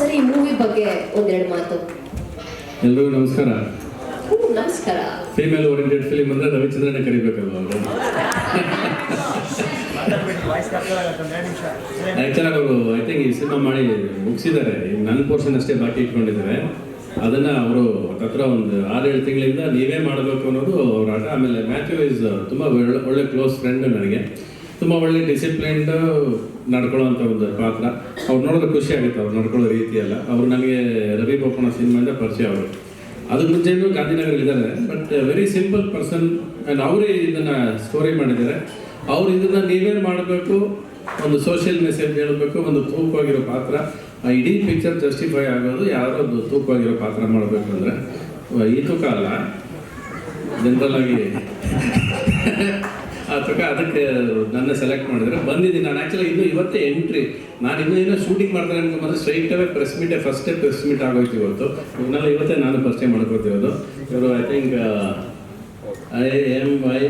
Sir ಈ movie ಬಗ್ಗೆ ಒಂದೆರಡು ಮಾತು. ಎಲ್ಲರಿಗೂ ನಮಸ್ಕಾರ. ನಮಸ್ಕಾರ. ಫೀಮೇಲ್ ಓರಿಯೆಂಟೆಡ್ ಫಿಲಿಮ್ ಅಂದ್ರೆ ರವಿಚಂದ್ರನೇ ಕರಿಬೇಕಲ್ವ ಅವರು? ಅವರು ಐ ಥಿಂಕ್ ಈ ಸಿನಿಮಾ ಮಾಡಿ ಮುಗಿಸಿದ್ದಾರೆ. ನನ್ನ ಪೋರ್ಷನ್ ಅಷ್ಟೇ ಬಾಕಿ ಇಟ್ಕೊಂಡಿದ್ದಾರೆ. ಅದನ್ನ ಅವರು ಹತ್ರ ಒಂದು ಆರೇಳು ತಿಂಗಳಿಂದ ನೀವೇ ಮಾಡಬೇಕು ಅನ್ನೋದು ಅವ್ರ ಆಟ. ಆಮೇಲೆ ಮ್ಯಾಥ್ಯೂ ಇಸ್ ತುಂಬ ಒಳ್ಳೆ ಒಳ್ಳೆ ಕ್ಲೋಸ್ ಫ್ರೆಂಡ್ ನನಗೆ. ತುಂಬ ಒಳ್ಳೆ ಡಿಸಿಪ್ಲಿನ್ಡ್ ನಡ್ಕೊಳ್ಳೋಂಥ ಒಂದು ಪಾತ್ರ. ಅವ್ರು ನೋಡಿದ್ರೆ ಖುಷಿ ಆಗುತ್ತೆ, ಅವ್ರು ನಡ್ಕೊಳ್ಳೋ ರೀತಿ ಎಲ್ಲ ಅವ್ರು ನನಗೆ ರವಿ ಬೋಪಣ್ಣ ಸಿನಿಮಾಯಿಂದ ಪರಿಚಯ ಅವರು. ಅದ್ರ ಮುಂಚೆನೂ ಗಾಂಧಿನಗರಲ್ಲಿ ಇದ್ದಾರೆ. But very simple person and ಅವರೇ ಇದನ್ನ ಸ್ಟೋರಿ ಮಾಡಿದ್ದಾರೆ. ಅವ್ರು ಇದನ್ನ ನೀವೇನು ಮಾಡಬೇಕು, ಒಂದು ಸೋಷಿಯಲ್ ಮೆಸೇಜ್ ಹೇಳಬೇಕು, ಒಂದು ತೂಕವಾಗಿರೋ ಪಾತ್ರ. ಆ ಇಡೀ ಪಿಕ್ಚರ್ ಜಸ್ಟಿಫೈ ಆಗೋದು, ಯಾರೋ ಒಂದು ತೂಕವಾಗಿರೋ ಪಾತ್ರ ಮಾಡಬೇಕು ಅಂದರೆ. ಈ ತೂಕ ಅಲ್ಲ. ಜನರಲ್ ಆಗಿ ಆ ತಕ ಅದಕ್ಕೆ ನನ್ನ ಸೆಲೆಕ್ಟ್ ಮಾಡಿದ್ರೆ. ಬಂದಿದ್ದೀನಿ ನಾನು ಆ್ಯಕ್ಚುಲಿ ಇನ್ನೂ ಇವತ್ತೇ ಎಂಟ್ರಿ ನಾನು ಇನ್ನೂ ಏನೋ ಶೂಟಿಂಗ್ ಮಾಡ್ತಾರೆ ಅನ್ಕೊಂಡ್ರೆ ಸ್ಟ್ರೈಟ್ ಅವೇ ಪ್ರೆಸ್ ಮೀಟೇ ಫಸ್ಟೇ ಪ್ರೆಸ್ ಮೀಟ್ ಆಗೋಯ್ತು ಇವತ್ತು. ಇವನ್ನೆಲ್ಲ ಇವತ್ತೇ ನಾನು ಪರಿಚಯ ಮಾಡ್ಕೊತಿರೋದು. ಇವರು ಐ ಥಿಂಕ್ ಐ ಎಂ ವೈ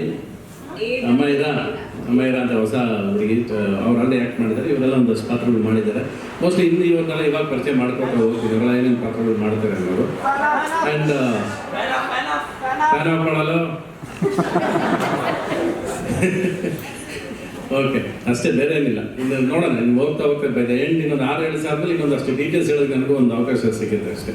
ಅಮೈರಾ ಅಮೈರಾ ಅಂತ ಹೊಸ ಹುಡುಗಿ ಅವರಲ್ಲೇ ಆ್ಯಕ್ಟ್ ಮಾಡಿದ್ದಾರೆ. ಇವರೆಲ್ಲ ಒಂದಷ್ಟು ಪಾತ್ರಗಳು ಮಾಡಿದ್ದಾರೆ. ಮೋಸ್ಟ್ಲಿ ಇನ್ನು ಇವ್ರನ್ನೆಲ್ಲ ಇವಾಗ ಪರಿಚಯ ಮಾಡ್ಕೊಂಡು ಹೋಗ್ತೀವಿ ಇವರೆಲ್ಲ ಏನೇನು ಪಾತ್ರಗಳು ಮಾಡ್ತಾರೆ ಅನ್ನೋದು. ಆ್ಯಂಡ್ ಓಕೆ ಅಷ್ಟೇ, ಬೇರೆ ಏನಿಲ್ಲ. ಇನ್ನು ನೋಡೋಣ, ಇನ್ನು ಹೋಗ್ತಾ ಹೋಗ್ತಾ ಬೈ ಎಂಡ್ ಇನ್ನೊಂದು ಆರು ಏಳು ಇನ್ನೊಂದು ಅಷ್ಟು ಡೀಟೇಲ್ಸ್ ಹೇಳೋಕೆ ನನಗೂ ಒಂದು ಅವಕಾಶ ಸಿಗುತ್ತೆ ಅಷ್ಟೇ.